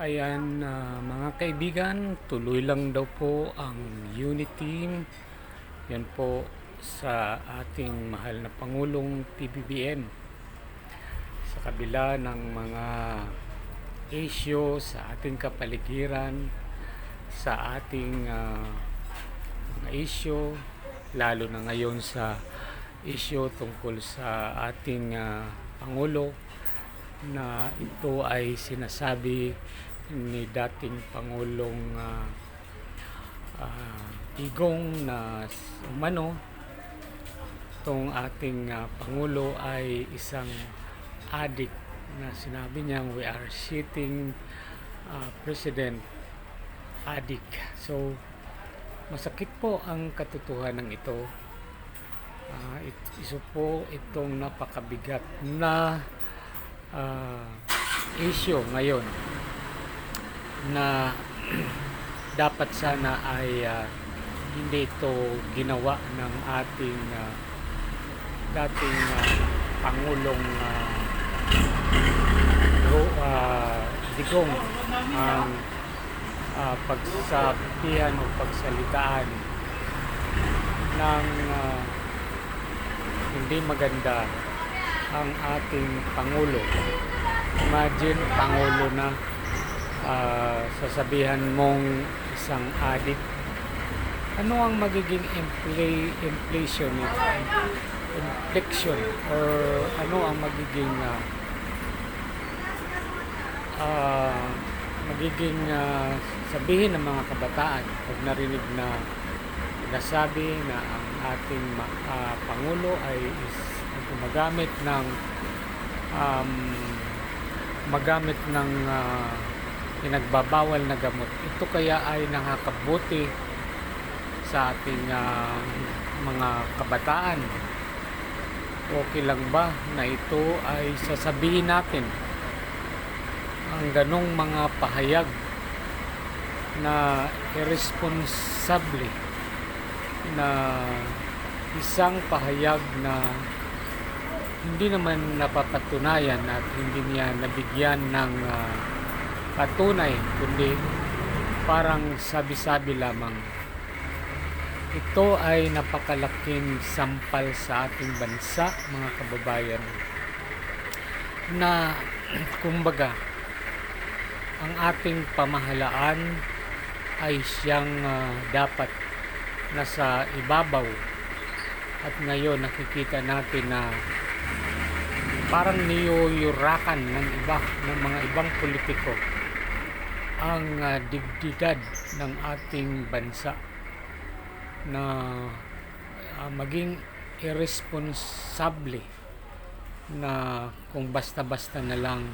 Ayan, ah, mga kaibigan, tuloy lang daw po ang unit team. Yan po sa ating mahal na Pangulong PBBM. Sa kabila ng mga issue sa ating kapaligiran, sa ating ah, mga issue, lalo na ngayon sa issue tungkol sa ating ah, Pangulo na ito ay sinasabi ni dating Pangulong ah, ah, Igong na umano itong ating ah, Pangulo ay isang addict na sinabi niyang we are sitting ah, President addict. So, masakit po ang katotohanan ito. Ah, it- iso po itong napakabigat na ah, issue ngayon na dapat sana ay ah, hindi ito ginawa ng ating ah, dating ah, Pangulong ah, Ro- ah, Digong ang ah, pagsabihan o pagsalitaan ng ah, hindi maganda ang ating Pangulo. Imagine, Pangulo na ah, sasabihan mong isang adik. Ano ang magiging impli inflation? Inflection or ano ang magiging ah, ah, magiging ah, sabihin ng mga kabataan pag narinig na nasabi na ang ating ah, Pangulo ay is, gumagamit ng um, magamit ng ah, pinagbabawal na gamot. Ito kaya ay nakakabuti sa ating ah, mga kabataan. Okay lang ba na ito ay sasabihin natin ang ganong mga pahayag na irresponsable na isang pahayag na hindi naman napapatunayan at hindi niya nabigyan ng ah, patunay kundi parang sabi-sabi lamang. Ito ay napakalaking sampal sa ating bansa mga kababayan na kumbaga ang ating pamahalaan ay siyang ah, dapat nasa ibabaw. At ngayon nakikita natin na parang niyuyurakan ng iba ng mga ibang politiko ang ah, digdidad ng ating bansa na ah, maging irresponsable na kung basta-basta na lang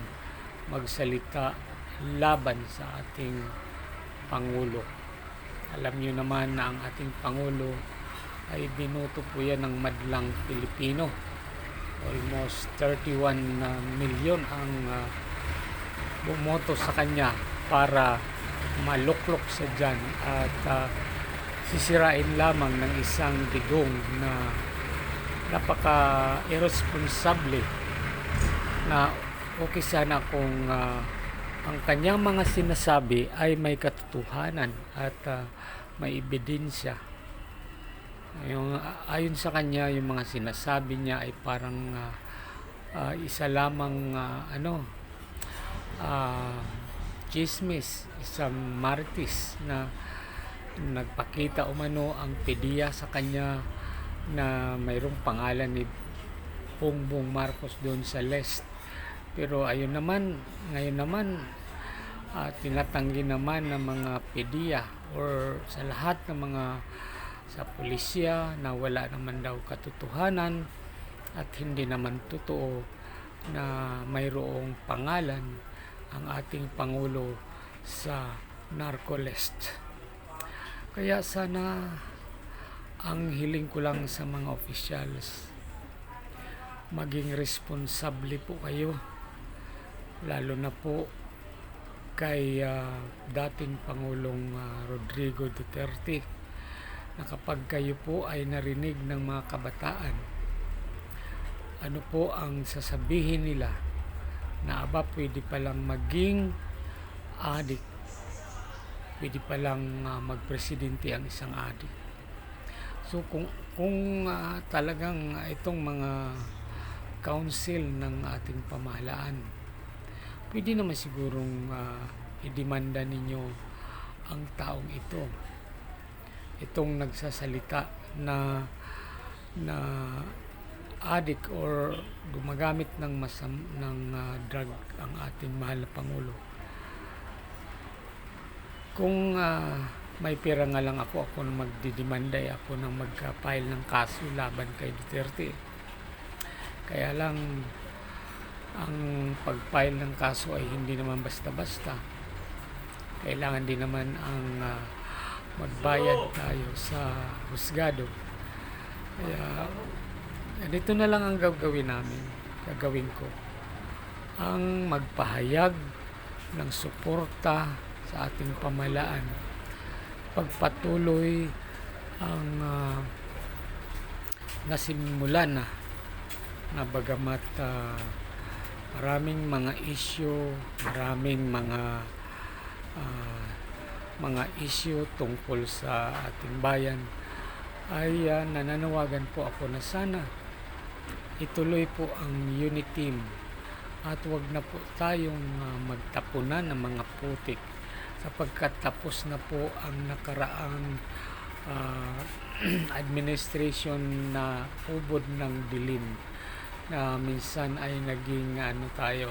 magsalita laban sa ating Pangulo. Alam niyo naman na ang ating Pangulo ay binoto po yan ng madlang Pilipino. Almost 31 na milyon ang ah, bumoto sa kanya para maluklok sa dyan at ah, sisirain lamang ng isang digong na napaka irresponsable na okay sana kung ah, ang kanyang mga sinasabi ay may katotohanan at ah, may ebidensya. Yung, ayon sa kanya, yung mga sinasabi niya ay parang ah, ah, isa lamang ah, ano, ah, chismis, isang martis na nagpakita umano ang pediya sa kanya na mayroong pangalan ni Bongbong Marcos doon sa list. Pero ayun naman, ngayon naman, ah, tinatanggi naman ng mga pediya or sa lahat ng mga sa pulisya na wala naman daw katotohanan at hindi naman totoo na mayroong pangalan ang ating Pangulo sa narcolest. Kaya sana ang hiling ko lang sa mga officials maging responsable po kayo lalo na po kay ah, dating Pangulong ah, Rodrigo Duterte na kapag kayo po ay narinig ng mga kabataan ano po ang sasabihin nila na aba pwede palang maging adik. Pwede palang ah, magpresidente ang isang adik. So kung kung ah, talagang itong mga council ng ating pamahalaan, pwede naman sigurong ah, idemanda ninyo ang taong ito. Itong nagsasalita na na addict or gumagamit ng masam ng ah, drug ang ating mahal na pangulo. Kung ah, may pera nga lang ako, ako na magdidemanda, eh, ako na magka-file ng kaso laban kay Duterte. Kaya lang, ang pag-file ng kaso ay hindi naman basta-basta. Kailangan din naman ang ah, magbayad tayo sa husgado. Kaya, dito na lang ang gagawin namin, gagawin ko. Ang magpahayag ng suporta sa ating pamalaan. Pagpatuloy ang ah, nasimulan na na bagamat ah, maraming mga issue, maraming mga ah, mga issue tungkol sa ating bayan ay ah, nananawagan po ako na sana ituloy po ang unity team at wag na po tayong ah, magtapunan ng mga putik sapagkat tapos na po ang nakaraang ah, administration na ubod ng dilim na minsan ay naging ano tayo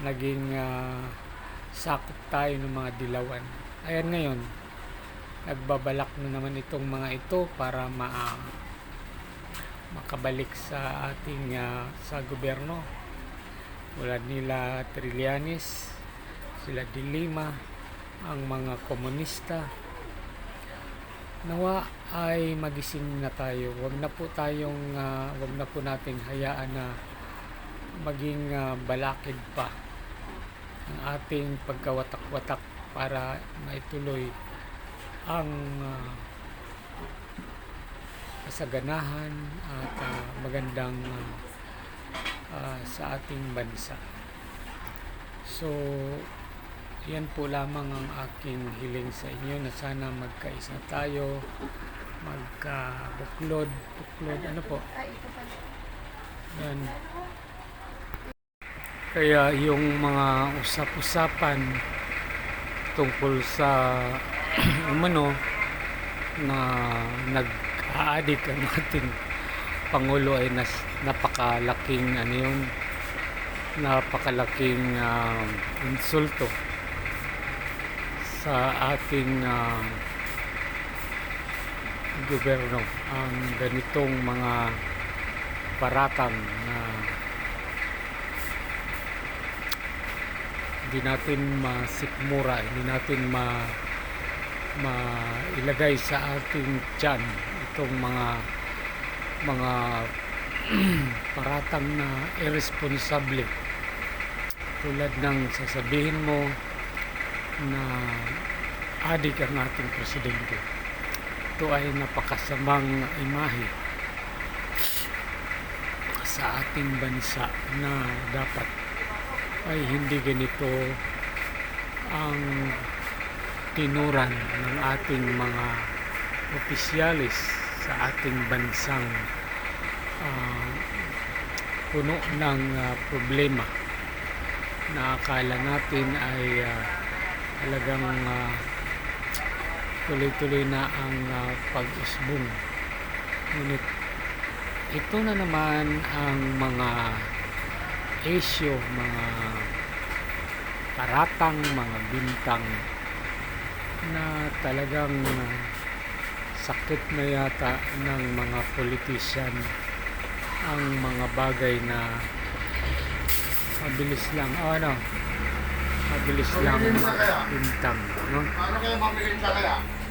naging ah, sakop tayo ng mga dilawan. Ayan ngayon nagbabalak na naman itong mga ito para ma makabalik sa ating ah, sa gobyerno. Tulad nila Trillanes sila Dilima ang mga komunista. Nawa ay magising na tayo. Wag na po tayong ah, wag na po nating hayaan na maging ah, balakid pa ang ating pagkawatak-watak para maituloy ang ah, kasaganahan at ah, magandang ah, ah, sa ating bansa. So, yan po lamang ang aking hiling sa inyo na sana magkaisa tayo, magka-buklod, buklod, ano po? Yan. Kaya yung mga usap-usapan tungkol sa umano na nag-aadik ang ating Pangulo ay nas, napakalaking ano yun, napakalaking ah, insulto sa ating ah, gobyerno. Ang ganitong mga paratang na hindi natin masikmura, hindi natin ma mailagay sa ating tiyan itong mga mga paratang na irresponsable. Tulad ng sasabihin mo na adik ang ating presidente. Ito ay napakasamang imahe sa ating bansa na dapat ay hindi ganito ang tinuran ng ating mga opisyalis sa ating bansang ah, puno ng ah, problema na akala natin ay ah, talagang ah, tuloy-tuloy na ang ah, pag-usbong. Ngunit ito na naman ang mga issue, mga paratang, mga bintang na talagang ah, sakit na yata ng mga politician ang mga bagay na mabilis lang o ano mabilis lang Mabilis bintang no? Paano kaya mamilit ka kaya?